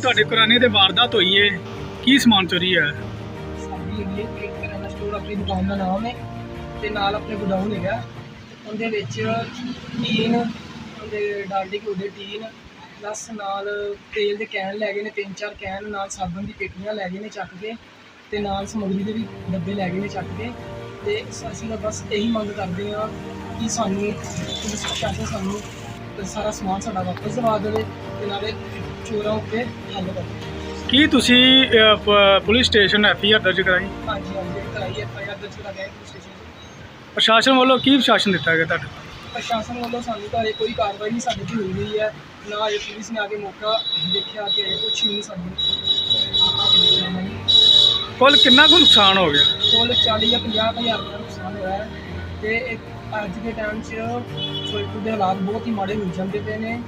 ਤੁਹਾਡੇ ਕੁਰਾਨੇ ਦੇ ਵਾਰਦਾਤ ਹੋਈ ਏ। ਕੀ ਸਮਾਨ ਚੋਰੀ ਹੈ ਸਾਡੀ ਹੈਗੀ ਹੈ ਕੇਕ ਕਰਿਆਨਾ ਸਟੋਰ ਆਪਣੀ ਦੁਕਾਨ ਦਾ ਨਾਮ ਹੈ ਤੇ ਨਾਲ ਆਪਣੇ ਗੋਡਾਊਨ ਹੈਗਾ। ਉਹਦੇ ਵਿੱਚ ਟੀਨ ਉਹਦੇ ਡਾਲਡੀ ਘਿਓ ਦੇ ਟੀਨ ਪਲੱਸ ਨਾਲ ਤੇਲ ਦੇ ਕੈਨ ਲੈ ਗਏ ਨੇ, ਤਿੰਨ ਚਾਰ ਕੈਨ, ਨਾਲ ਸਾਬਣ ਦੀ ਪੇਟੀਆਂ ਲੈ ਗਏ ਨੇ ਚੱਕ ਕੇ ਤੇ ਨਾਲ ਸਮੱਗਰੀ ਦੇ ਵੀ ਡੱਬੇ ਲੈ ਗਏ ਨੇ ਚੱਕ ਕੇ। ਤੇ ਅਸੀਂ ਤਾਂ ਬਸ ਇਹੀ ਮੰਗ ਕਰਦੇ ਹਾਂ ਕਿ ਸਾਨੂੰ ਪੁਲਿਸ ਪ੍ਰਸ਼ਾਸਨ ਸਾਨੂੰ ਸਾਰਾ ਸਮਾਨ ਸਾਡਾ ਵਾਪਸ ਦਿਵਾ ਦੇਵੇ ਤੇ ਨਾਲੇ ਚੋਰਾਂ ਉੱਤੇ ਹੱਲ ਕਰੇ। ਕੀ ਤੁਸੀਂ ਅਹ, ਪ- police station F I R ਦਰਜ ਕਰਾਈ? ਹਾਂਜੀ ਹਾਂਜੀ ਕਰਾਈ ਐਫ ਆਈ ਆਰ ਦਰਜ ਕਰਾ ਗਿਆ ਪੁਲਿਸ ਸਟੇਸ਼ਨ ਪ੍ਰਸ਼ਾਸਨ ਵੱਲੋਂ ਕੀ ਪ੍ਰਸ਼ਾਸਨ ਦਿੱਤਾ ਗਿਆ ਤੁਹਾਡੇ ਪ੍ਰਸ਼ਾਸਨ ਵੱਲੋਂ ਸਾਨੂੰ ਤਾਂ ਹਜੇ ਕੋਈ ਕਾਰਵਾਈ ਨਹੀਂ ਸਾਡੇ ਤੇ ਹੋਈ ਗਈ ਹੈ। ਨਾ ਇਹ ਪੁਲਿਸ ਨੇ ਆ ਕੇ ਮੌਕਾ ਦੇਖਿਆ ਕਿ ਕੁਛ ਵੀ ਨਹੀਂ ਸਾਨੂੰ ਕੁੱਲ ਕਿੰਨਾ ਕੁ ਨੁਕਸਾਨ ਹੋ ਗਿਆ? ਕੋਲ 40 ਜਾਂ 50 ਹਜ਼ਾਰ ਦਾ ਨੁਕਸਾਨ ਹੋਇਆ ਹੈ। ਤੇ ਇੱਕ ਅੱਜ ਦੇ ਟਾਈਮ 'ਚ ਫਿਰੋਜ਼ਪੁਰ ਦੇ ਹਾਲਾਤ ਬਹੁਤ ਹੀ ਮਾੜੇ ਹੋ ਜਾਂਦੇ ਪਏ ਨੇ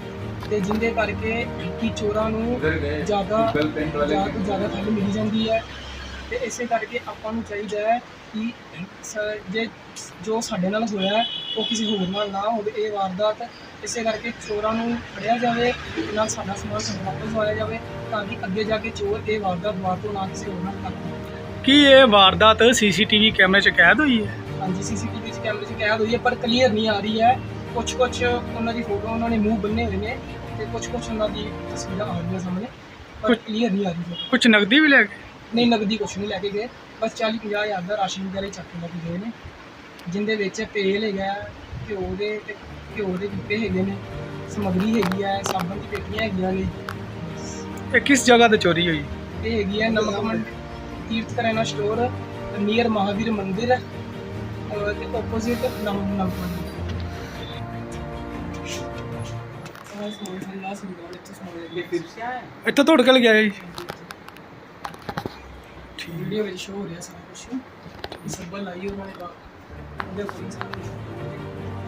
ਤੇ ਜਿੰਦੇ ਕਰਕੇ ਕਿ ਚੋਰਾਂ ਨੂੰ ਜ਼ਿਆਦਾ ਜ਼ਿਆਦਾ ਤੋਂ ਜ਼ਿਆਦਾ ਠੱਲ ਮਿਲੀ ਜਾਂਦੀ ਹੈ। ਤੇ ਇਸੇ ਕਰਕੇ ਆਪਾਂ ਨੂੰ ਚਾਹੀਦਾ ਹੈ ਕਿ ਜੇ ਜੋ ਸਾਡੇ ਨਾਲ ਹੋਇਆ ਹੈ, ਉਹ ਕਿਸੇ ਹੋਰ ਨਾਲ ਨਾ ਹੋਵੇ ਇਹ ਵਾਰਦਾਤ। ਇਸੇ ਕਰਕੇ ਚੋਰਾਂ ਨੂੰ ਫੜਿਆ ਜਾਵੇ ਨਾਲ ਸਾਡਾ ਸਮਾਨ ਵਾਪਸ ਦਵਾਇਆ ਜਾਵੇ ਤਾਂ ਕਿ ਅੱਗੇ ਜਾ ਕੇ ਚੋਰ ਇਹ ਵਾਰਦਾਤ ਦੁਬਾਰਾ ਤੋਂ ਨਾ ਕਿਸੇ ਹੋਰ ਨਾਲ ਕਰਨ ਕੀ ਇਹ ਵਾਰਦਾਤ ਸੀਸੀਟੀਵੀ ਕੈਮਰੇ 'ਚ ਕੈਦ ਹੋਈ ਹੈ? ਹਾਂਜੀ ਸੀਸੀਟੀਵੀ ਕੈਮਰੇ 'ਚ ਕੈਦ ਹੋਈ ਹੈ ਪਰ ਕਲੀਅਰ ਨਹੀਂ ਆ ਰਹੀ ਹੈ। ਕੁਝ ਕੁਝ ਉਹਨਾਂ ਦੀ ਫੋਟੋ ਉਹਨਾਂ ਨੇ ਮੂੰਹ ਬੰਨੇ ਹੋਏ ਨੇ ਤੇ ਕੁਝ ਕੁਝ ਉਹਨਾਂ ਦੀ ਤਸਵੀਰਾਂ ਆ ਰਹੀਆਂ ਸਾਹਮਣੇ ਪਰ ਕਲੀਅਰ ਨਹੀਂ ਆ ਰਹੀ photo। ਕੁਝ ਨਗਦੀ ਵੀ ਲੈ ਗਏ? ਨਹੀਂ ਨਗਦੀ ਕੁਝ ਨਹੀਂ ਲੈ ਕੇ ਗਏ। ਬਸ 40 50 ਹਜ਼ਾਰ ਦਾ ਰਾਸ਼ਨ ਵਗੈਰਾ ਹੀ ਚੱਕ ਕੇ ਲੈ ਕੇ ਗਏ ਨੇ ਜਿੰਦੇ ਵਿੱਚ ਤੇਲ ਹੈਗਾ ਘਿਓ ਦੇ ਤੇ ਘਿਓ ਦੇ ਡਿੱਬੇ ਹੈਗੇ ਨੇ ਸਮਗਰੀ ਹੈਗੀ ਹੈ ਸਾਬਣ ਦੀ ਪੇਟੀਆਂ ਹੈਗੀਆਂ ਨੇ। ਇਹ ਕਿਸ ਜਗ੍ਹਾ ਤੇ ਚੋਰੀ ਹੋਈ? ਇਹ ਹੈਗੀ ਹੈ ਨਮਕ ਮੰਡੀ ਤੀਰਥ ਕਰਿਆਨਾ ਸਟੋਰ ਨੀਅਰ ਮਹਾਵੀਰ ਮੰਦਿਰ। ਇੱਥੋਂ ਤੋੜ ਕੇ ਗਿਆ ਜੀ। ਵੀਡੀਓ ਵਿੱਚ ਸ਼ੋ ਹੋ ਰਿਹਾ ਸਾਰਾ ਕੁਝ ਸੱਬਲ ਲਾਈ ਉਹਨਾਂ ਨੇ ਬਾ ਉਹਦੇ ਕੋਲ ਸਾਰਾ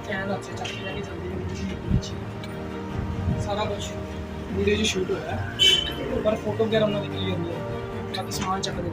ਕੈਨ ਅੱਛੇ ਚੱਕ ਕੇ ਲੈ ਕੇ ਜਾਂਦੇ ਸਾਰਾ ਕੁਝ ਵੀਡੀਓ 'ਚ ਸ਼ੂਟ ਹੋਇਆ। ਪਰ ਫੋਟੋ ਵਗੈਰਾ ਉਹਨਾਂ ਦੀ ਕਲੀਅਰ ਨਹੀਂ ਹੈ ਬਾਕੀ ਸਮਾਨ ਚੱਕ ਦੇ